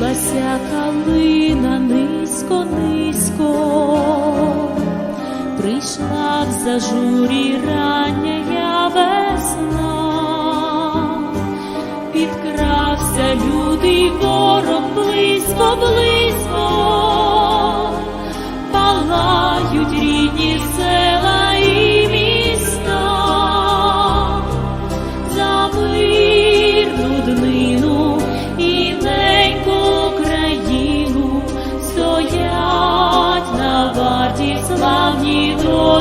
Схиляється калина низько, низько, прийшла в зажурі рання весна, підкрався люди ворог близько, близько,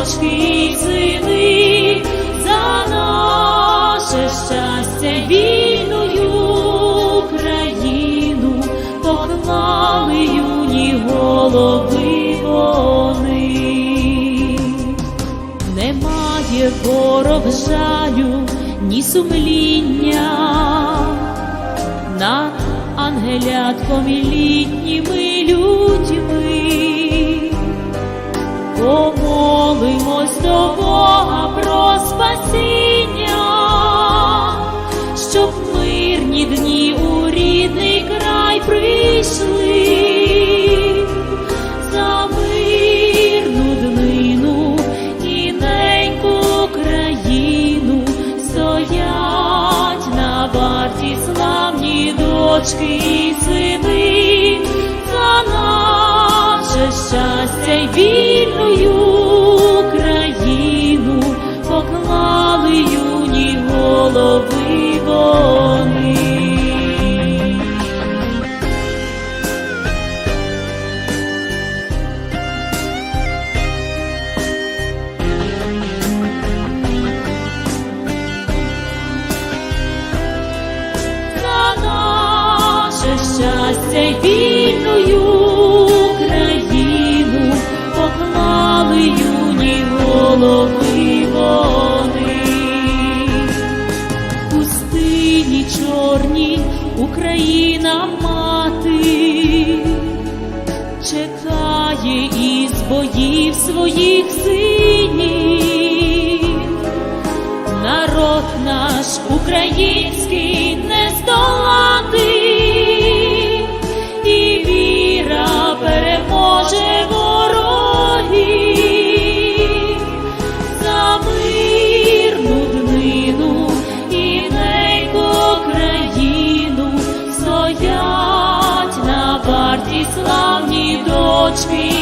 дочки і сини за наше щастя вільною країну поклали юні голови вони. Немає ворог жалю, ні сумління над ангелятком літніми людьми. Помолимось до Бога про спасіння, щоб мирні дні у рідний край прийшли за мирну днину і неньку країну стоять на варті славні дочки і сини. За наше щастя й вільною щастя вільною країну поклали юні голови вони. Пустині чорні Україна мати чекає із боїв своїх синів народ наш український не здолати, дочки і